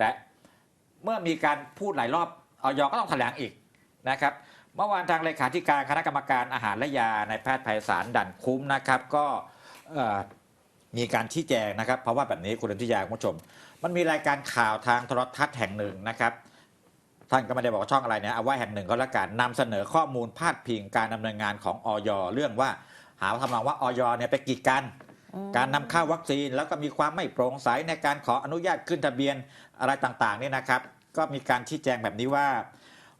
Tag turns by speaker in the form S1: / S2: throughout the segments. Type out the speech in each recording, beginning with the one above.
S1: แต่เมื่อมีการพูดหลายรอบออยก็ต้องแถลงอีกนะครับ เมื่อวานทางเลขาธิการคณะกรรมการอาหารและยาในแพทย์ไพศาลดันคุ้มนะครับ ก็มีการชี้แจงนะครับ เพราะว่าแบบนี้คุณอนุทิยาคุณผู้ชม มันมีรายการข่าวทางโทรทัศน์แห่งหนึ่งนะครับท่านก็ไม่ได้บอกว่าช่องอะไรนะเอาไว่าแห่งหนึ่งก็แล้วกันนำเสนอข้อมูลพาดพิงการดำเนินงานของออยเรื่องว่า หาทำนองว่าออยเนี่ยไปกีดกัน การนำเข้าวัคซีนแล้วก็มีความไม่โปร่งใสในการขออนุญาตขึ้นทะเบียนอะไรต่างๆเนี่ยนะครับ ก็มีการชี้แจงแบบนี้ว่า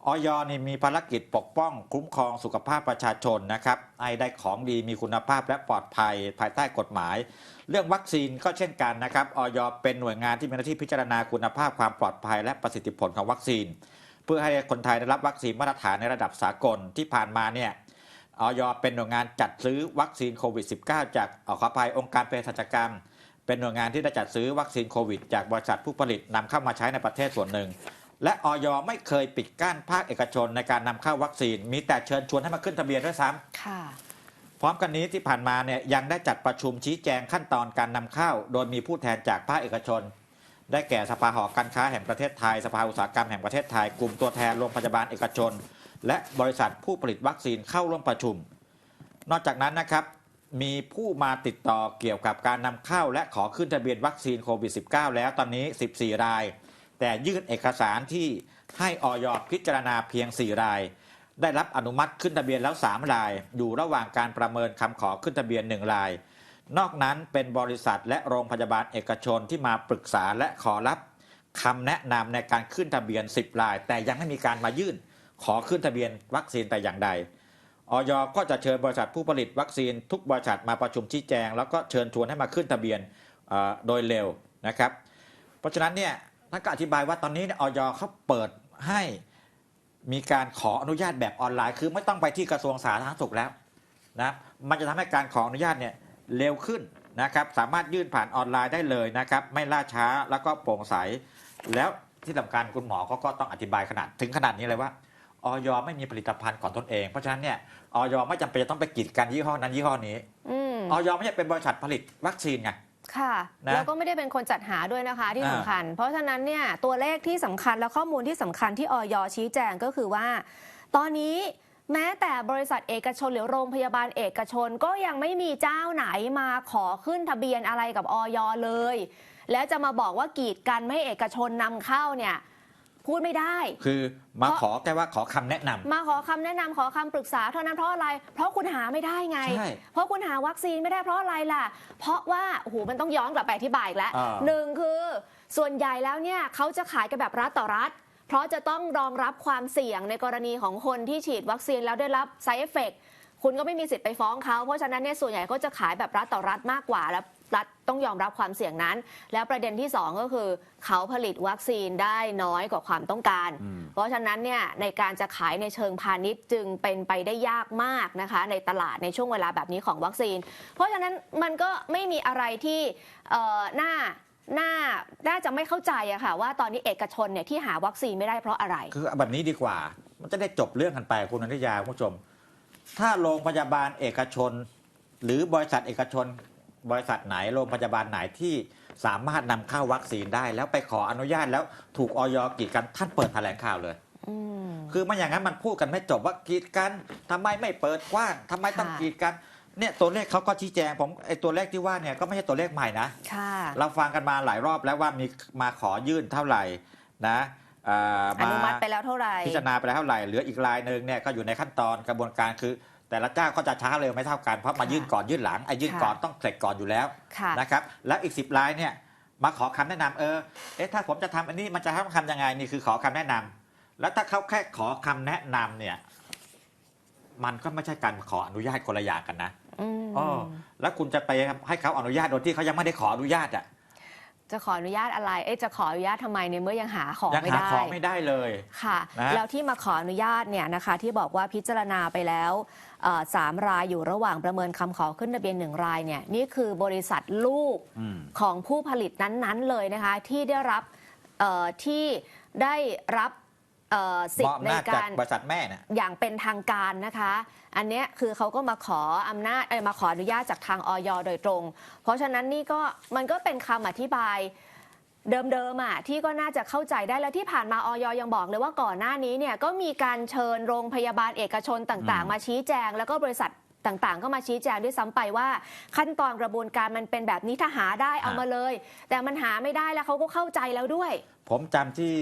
S1: ออยนี่มีภารกิจปกป้อง คุ้มครองสุขภาพประชาชนนะครับไอได้ของดีมีคุณภาพและปลอดภัยภายใต้กฎหมาย เรื่องวัคซีนก็เช่นกันนะครับออยเป็นหน่วยงานที่มีหน้าที่พิจารณาคุณภาพความปลอดภัย และประสิทธิผลของวัคซีน เพื่อให้คนไทยได้รับวัคซีนมาตรฐานในระดับสากลที่ผ่านมาเนี่ย ออยเป็นหน่วยงานจัดซื้อวัคซีนโควิด -19 จากเออขออภัยองค์การเภสัชกรรม เป็นหน่วยงานที่ได้จัดซื้อวัคซีนโควิด จากบริษัทผู้ผลิตนำเข้ามาใช้ในประเทศส่วนหนึ่ง และออยไม่เคยปิดกั้นภาคเอกชนในการนำเข้าวัคซีน มีแต่เชิญชวนให้มาขึ้นทะเบียนด้วยซ้ำ
S2: ค่ะ
S1: พร้อมกันนี้ที่ผ่านมาเนี่ยยังได้จัดประชุมชี้แจงขั้นตอนการนำเข้า โดยมีผู้แทนจากภาคเอกชน ได้แก่สภาหอการค้าแห่งประเทศไทย สภาอุตสาหกรรมแห่งประเทศไทย กลุ่มตัวแทนโรงพยาบาลเอกชน และบริษัทผู้ผลิตวัคซีนเข้าร่วมประชุม นอกจากนั้นนะครับ มีผู้มาติดต่อเกี่ยวกับการนำเข้าและขอขึ้นทะเบียนวัคซีนโควิด -19 แล้วตอนนี้ 14 ราย แต่ยื่นเอกสารที่ให้ออยพิจารณาเพียง 4 ราย ได้รับอนุมัติขึ้นทะเบียนแล้ว 3 ราย อยู่ระหว่างการประเมินคำขอขึ้นทะเบียน 1 ราย นอกนั้นเป็นบริษัทและโรงพยาบาลเอกชนที่มาปรึกษาและขอรับคำแนะนำในการขึ้นทะเบียน 10 ราย แต่ยังไม่มีการมายื่น ขอขึ้นทะเบียนวัคซีนแต่อย่างใดออยก็จะเชิญบริษัทผู้ผลิตวัคซีน ทุกบริษัทมาประชุมชี้แจง แล้วก็เชิญชวนให้มาขึ้นทะเบียนโดยเร็วนะครับ เพราะฉะนั้นเนี่ยท่านก็อธิบายว่าตอนนี้ออยเขาเปิดให้มีการขออนุญาตแบบออนไลน์ คือไม่ต้องไปที่กระทรวงสาธารณสุขแล้วนะมันจะทำให้การขออนุญาตเนี่ยเร็วขึ้นนะครับ สามารถยื่นผ่านออนไลน์ได้เลยนะครับ ไม่ล่าช้าแล้วก็โปร่งใส แล้วที่สำคัญคุณหมอเขาก็ต้องอธิบายขนาดถึงขนาดนี้เลยว่า ออยไม่มีผลิตภัณฑ์ของตนเอง เพราะฉะนั้นเนี่ยออยไม่จำเป็นจะต้องไปกีดกันยี่ห้อนั้นยี่ห้อนี้
S2: อืม
S1: ออยไม่ใช่เป็นบริษัทผลิตวัคซีนไง
S2: ค่ะ
S1: นะ
S2: แล้วก็ไม่ได้เป็นคนจัดหาด้วยนะคะที่
S1: อ่า
S2: สำคัญ เพราะฉะนั้นเนี่ยตัวเลขที่สำคัญและข้อมูลที่สำคัญที่ออยชี้แจงก็คือว่า ตอนนี้แม้แต่บริษัทเอกชนหรือโรงพยาบาลเอกชนก็ยังไม่มีเจ้าไหนมาขอขึ้นทะเบียนอะไรกับออยเลย แล้วจะมาบอกว่ากีดกันไม่ให้เอกชนนำเข้าเนี่ย พูดไม่ได้
S1: คือมา
S2: เพราะ
S1: ขอแค่ว่าขอคำแนะนำ
S2: มาขอคำแนะนำขอคำปรึกษาเท่านั้นเพราะอะไร เพราะคุณหาไม่ได้ไง
S1: ใช่
S2: เพราะคุณหาวัคซีนไม่ได้เพราะอะไรล่ะ เพราะว่าโอ้โหมันต้องย้อนกลับไปอธิบายอีกแล้ว
S1: อ่า
S2: หนึ่งคือส่วนใหญ่แล้วเนี่ยเขาจะขายกันแบบรัฐต่อรัฐ เพราะจะต้องรองรับความเสี่ยงในกรณีของคนที่ฉีดวัคซีนแล้วได้รับ side effect คุณก็ไม่มีสิทธิ์ไปฟ้องเขาเพราะฉะนั้นเนี่ยส่วนใหญ่ก็จะขายแบบรัฐต่อรัฐมากกว่าแล้ว รัฐต้องยอมรับความเสี่ยงนั้น แล้วประเด็นที่สองก็คือ เขาผลิตวัคซีนได้น้อยกว่าความต้องการ
S1: อืม
S2: เพราะฉะนั้นเนี่ยในการจะขายในเชิงพาณิชย์จึงเป็นไปได้ยากมากนะคะ ในตลาดในช่วงเวลาแบบนี้ของวัคซีน เพราะฉะนั้นมันก็ไม่มีอะไรที่เอ่อน่าน่าน่าจะไม่เข้าใจอะค่ะ ว่าตอนนี้เอกชนเนี่ยที่หาวัคซีนไม่ได้เพราะอะไร
S1: คือเอาแบบนี้ดีกว่า มันจะได้จบเรื่องกันไปคุณอนุญาคุณผู้ชม ถ้าโรงพยาบาลเอกชน หรือบริษัทเอกชน บริษัทไหนโรงพยาบาลไหนที่สามารถนำเข้าวัคซีนได้ แล้วไปขออนุญาตแล้วถูกออยกีดกันท่านเปิดแถลงข่าวเลย
S2: อืม
S1: คือมันอย่างนั้นมันพูดกันไม่จบว่ากีดกันทำไมไม่เปิดกว้างทำไมต้อง
S2: ค่ะ
S1: กีดกันเนี่ยตัวเลขเขาก็ชี้แจงผมไอ้ตัวเลขที่ว่าเนี่ยก็ไม่ใช่ตัวเลขใหม่นะ
S2: ค่ะ
S1: เราฟังกันมาหลายรอบแล้วว่ามีมาขอยื่นเท่าไหร่นะเอ่อ
S2: อนุมัติไปแล้วเท่าไหร่
S1: พิจารณาไปแล้วเท่าไหร่เหลืออีกรายหนึ่งเนี่ยก็อยู่ในขั้นตอนกระบวนการคือ แต่ละเจ้าก็จะช้าเร็วไม่เท่ากันเพราะมา
S2: ค่ะ
S1: ยื่นก่อนยื่นหลังไอ้ยื่น
S2: ค่ะ
S1: ก่อนต้องเสร็จก่อนอยู่แล้ว
S2: ค่ะ
S1: นะครับแล้วอีก 10รายเนี่ยมาขอคำแนะนำเออเอ๊ะถ้าผมจะทำอันนี้มันจะทำคำยังไงนี่คือขอคำแนะนำแล้วถ้าเขาแค่ขอคำแนะนำเนี่ยมันก็ไม่ใช่การขออนุญาตคนละอย่างกันนะ
S2: อืม
S1: อ๋อแล้วคุณจะไปให้เขาอนุญาตโดยที่เขายังไม่ได้ขออนุญาตอะ
S2: จะขออนุญาตอะไร เอ๊ะจะขออนุญาตทำไมในเมื่อยังหาของ
S1: ยัง
S2: ไม่
S1: หา
S2: ได้
S1: ของไม่ได้เลย
S2: ค่ะ
S1: นะ
S2: แล้วที่มาขออนุญาตเนี่ยนะคะที่บอกว่าพิจารณาไปแล้วเอ่อสามรายอยู่ระหว่างประเมินคำขอขึ้นทะเบียนหนึ่งรายเนี่ยนี่คือบริษัทลูก
S1: อืม
S2: ของผู้ผลิตนั้นๆเลยนะคะที่ได้รับเอ่อที่ได้รับเอ่อ สิท
S1: มอบ
S2: ธิ์
S1: อำ
S2: ใน
S1: นาจจาก
S2: การ
S1: บริษัทแม่น่ะ
S2: อย่างเป็นทางการนะคะ อันเนี้ยคือเขาก็มาขออำนาจเอ้ยมาขออนุญาตจากทางออยโดยตรง เพราะฉะนั้นนี่ก็มันก็เป็นคำอธิบายเดิมๆอะที่ก็น่าจะเข้าใจได้แล้วที่ผ่านมาออยยังบอกเลยว่าก่อนหน้านี้เนี่ยก็มีการเชิญโรงพยาบาลเอกชนต่าง
S1: อืม
S2: ๆมาชี้แจง แล้วก็บริษัทต่างๆ ก็มาชี้แจงด้วยซ้ำไปว่า ขั้นตอนกระบวนการมันเป็นแบบนี้ถ้าหาได้เอามาเลย แต่มันหาไม่ได้แล้วเขาก็เข้าใจแล้วด้วย
S1: ผมจำที่